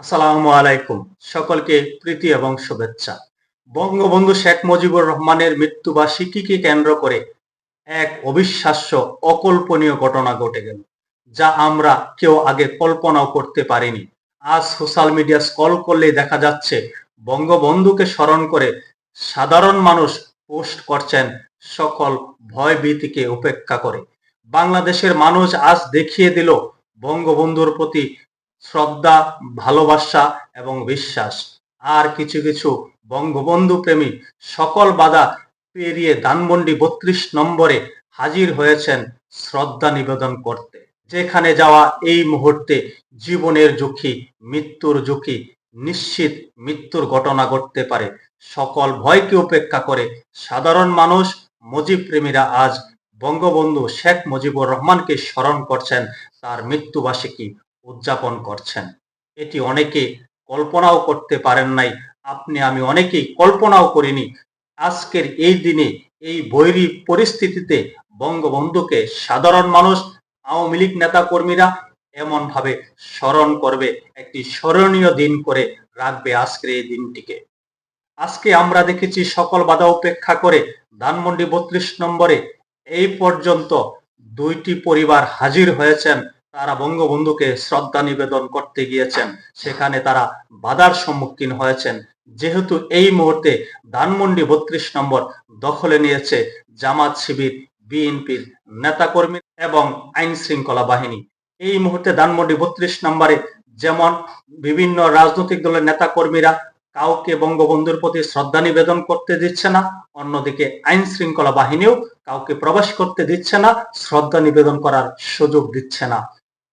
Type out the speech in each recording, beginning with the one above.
আসসালামু আলাইকুম। সকলকে প্রীতি এবং শুভেচ্ছা। বঙ্গবন্ধু শেখ মুজিবুর রহমানের মৃত্যুবার্ষিকীকে কেন্দ্র করে এক অবিশ্বাস্য, অকল্পনীয় ঘটনা ঘটে গেল, যা আমরা কেউ আগে কল্পনাও করতে পারিনি। আজ সোশ্যাল মিডিয়া স্কল করলেই দেখা যাচ্ছে, বঙ্গবন্ধুকে স্মরণ করে সাধারণ মানুষ পোস্ট করছেন সকল ভয় ভীতিকে উপেক্ষা করে। বাংলাদেশের মানুষ আজ দেখিয়ে দিল বঙ্গবন্ধুর প্রতি শ্রদ্ধা, ভালোবাসা এবং বিশ্বাস। আর কিছু কিছু বঙ্গবন্ধু প্রেমী সকল বাধা পেরিয়ে ধানমন্ডি বত্রিশ নম্বরে হাজির হয়েছেন শ্রদ্ধা নিবেদন করতে। যেখানে যাওয়া এই মুহূর্তে জীবনের ঝুঁকি, মৃত্যুর ঝুঁকি, নিশ্চিত মৃত্যুর ঘটনা ঘটতে পারে। সকল ভয়কে উপেক্ষা করে সাধারণ মানুষ মুজিব প্রেমীরা আজ বঙ্গবন্ধু শেখ মুজিবুর রহমানকে স্মরণ করছেন, তার মৃত্যুবার্ষিকী উদযাপন করছেন। এটি অনেকে কল্পনাও করতে পারেন নাই। আপনি, আমি অনেকেই কল্পনাও করিনি। আজকের এই দিনে এই বৈরী পরিস্থিতিতে বঙ্গবন্ধুকে সাধারণ মানুষ, আওয়ামী লীগ নেতা কর্মীরা এমন ভাবে স্মরণ করবে, একটি স্মরণীয় দিন করে রাখবে আজকের এই দিনটিকে। আজকে আমরা দেখেছি সকল বাধা উপেক্ষা করে ধানমন্ডি বত্রিশ নম্বরে এই পর্যন্ত দুইটি পরিবার হাজির হয়েছেন। তারা বঙ্গবন্ধুকে শ্রদ্ধা নিবেদন করতে গিয়েছেন। সেখানে তারা বাধার সম্মুখীন হয়েছেন। যেহেতু এই মুহূর্তে ধানমন্ডি বত্রিশ নম্বর দখলে নিয়েছে জামাত শিবির, বিএনপির নেতাকর্মী এবং আইন শৃঙ্খলা বাহিনী। এই মুহূর্তে ধানমন্ডি বত্রিশ নম্বরে যেমন বিভিন্ন রাজনৈতিক দলের নেতাকর্মীরা কাউকে বঙ্গবন্ধুর প্রতি শ্রদ্ধা নিবেদন করতে দিচ্ছে না, অন্যদিকে আইন শৃঙ্খলা বাহিনীও কাউকে প্রবেশ করতে দিচ্ছে না, শ্রদ্ধা নিবেদন করার সুযোগ দিচ্ছে না।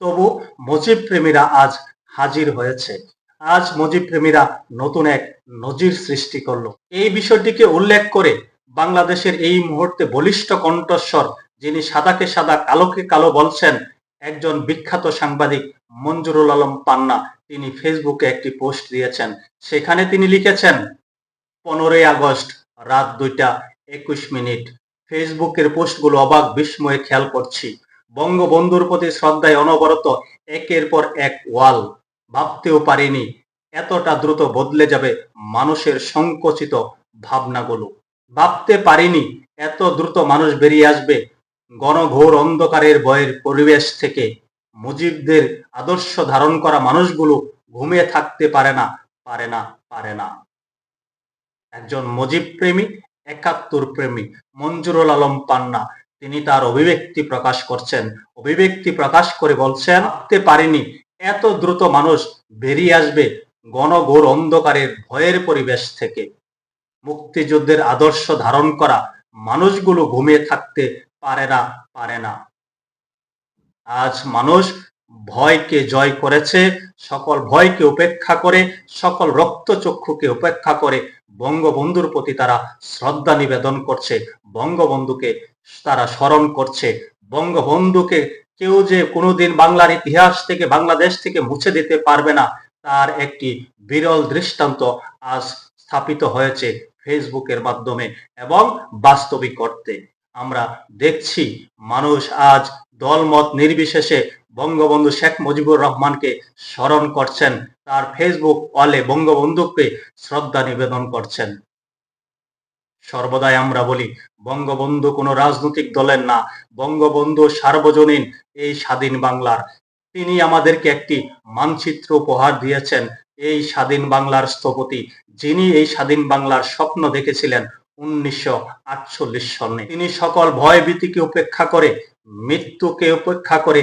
তবু মুজিব প্রেমীরা আজ হাজির হয়েছে। আজ মুজিব প্রেমীরা নতুন এক নজির সৃষ্টি করল। এই বিষয়টিকে উল্লেখ করে বাংলাদেশের এই মুহূর্তে বলিষ্ঠ কণ্ঠস্বর, যিনি সাদাকে সাদা, কালোকে কালো বলছেন, একজন বিখ্যাত সাংবাদিক মঞ্জুরুল আলম পান্না, তিনি ফেসবুকে একটি পোস্ট দিয়েছেন। সেখানে তিনি লিখেছেন, পনেরোই আগস্ট, রাত দুইটা একুশ মিনিট। ফেসবুকের পোস্টগুলো অবাক, বিস্ময়ে খেয়াল করছি। বঙ্গবন্ধুর প্রতি শ্রদ্ধায় অনবরত একের পর এক ওয়াল। ভাবতেও পারিনি, এতটা দ্রুত বদলে যাবে মানুষের সংকুচিত ভাবনাগুলো। ভাবতে পারিনি, এত দ্রুত মানুষ বেরিয়ে আসবে গণঘোর অন্ধকারের বয়ের পরিবেশ থেকে। মুজিবদের আদর্শ ধারণ করা মানুষগুলো ঘুমিয়ে থাকতে পারে না পারে না পারে না। একজন মুজিব প্রেমী, একাত্তর প্রেমী, মঞ্জুরুল আলম পান্না, তিনি তার অভিব্যক্তি প্রকাশ করছেন। অভিব্যক্তি প্রকাশ করে বলছেন ভাবতে পারিনি। এত দ্রুত মানুষ বেরিয়ে আসবে গণঘোর অন্ধকারের ভয়ের পরিবেশ থেকে। মুক্তিযুদ্ধের আদর্শ ধারণ করা মানুষগুলো ঘুমিয়ে থাকতে পারে না পারে না। আজ মানুষ ভয়কে জয় করেছে, সকল ভয়কে উপেক্ষা করে, সকল রক্তচক্ষুকে উপেক্ষা করে, বঙ্গবন্ধুর প্রতি তারা শ্রদ্ধা নিবেদন করছে, বঙ্গবন্ধুকে তারা স্মরণ করছে, বঙ্গবন্ধুকে কেউ যে কোনোদিন বাংলার ইতিহাস থেকে, বাংলাদেশ থেকে মুছে দিতে পারবে না, তার একটি বিরল দৃষ্টান্ত আজ স্থাপিত হয়েছে ফেসবুকের মাধ্যমে এবং বাস্তবিক করতে আমরা দেখছি মানুষ আজ দলমত নির্বিশেষে বঙ্গবন্ধু শেখ মুজিবুর রহমানকে স্মরণ করছেন। তার ফেসবুক ওয়ালে বঙ্গবন্ধুকে শ্রদ্ধা নিবেদন করছেন। সর্বদাই আমরা বলি, বঙ্গবন্ধু কোনো রাজনৈতিক দলের না, বঙ্গবন্ধু সার্বজনীন এই স্বাধীন বাংলার। তিনি আমাদেরকে একটি মানচিত্র উপহার দিয়েছেন। এই স্বাধীন বাংলার স্থপতি, যিনি এই স্বাধীন বাংলার স্বপ্ন দেখেছিলেন উনিশশো আটচল্লিশ সনে। তিনি সকল ভয় ভীতিকে উপেক্ষা করে মৃত্যুকে উপেক্ষা করে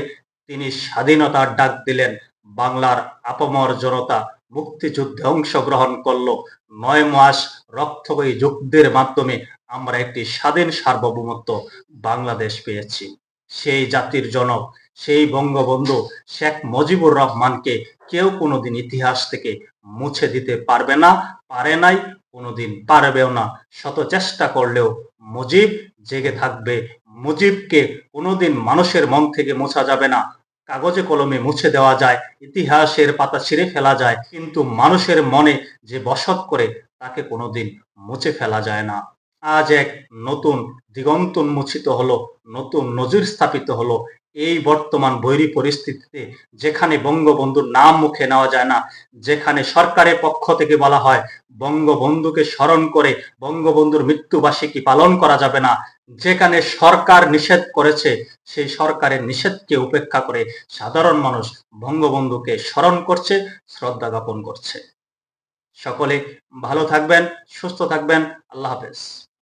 তিনি স্বাধীনতার ডাক দিলেন। বাংলার আপমর জনতা মুক্তিযুদ্ধে অংশগ্রহণ করল। নয় মাস রক্তবয়ী যুদ্ধের মাধ্যমে আমরা একটি স্বাধীন সার্বভৌমত্ব বাংলাদেশ পেয়েছি। সেই জাতির জনক, সেই বঙ্গবন্ধু শেখ মুজিবুর রহমানকে কেউ কোনোদিন ইতিহাস থেকে মুছে দিতে পারবে না, পারে নাই, কোনোদিন পারবেও না। শত চেষ্টা করলেও মুজিব জেগে থাকবে মুজিবকে কোনোদিন মানুষের মন থেকে মোছা যাবে না। কাগজে কলমে মুছে দেওয়া যায়, ইতিহাসের পাতা ছিঁড়ে ফেলা যায়, কিন্তু মানুষের মনে যে বসত করে তাকে কোনোদিন মুছে ফেলা যায় না। আজ এক নতুন দিগন্ত উন্মোচিত হলো, নতুন নজির স্থাপিত হলো, এই বর্তমান বৈরী পরিস্থিতিতে যেখানে বঙ্গবন্ধুর নাম মুখে নেওয়া যায় না, যেখানে সরকারের পক্ষ থেকে বলা হয়, বঙ্গবন্ধুকে স্মরণ করে বঙ্গবন্ধুর মৃত্যুবার্ষিকী পালন করা যাবে না যেখানে সরকার নিষেধ করেছে, সেই সরকারের নিষেধকে উপেক্ষা করে সাধারণ মানুষ বঙ্গবন্ধুকে স্মরণ করছে, শ্রদ্ধা জ্ঞাপন করছে। সকলে ভালো থাকবেন, সুস্থ থাকবেন, আল্লাহ হাফেজ।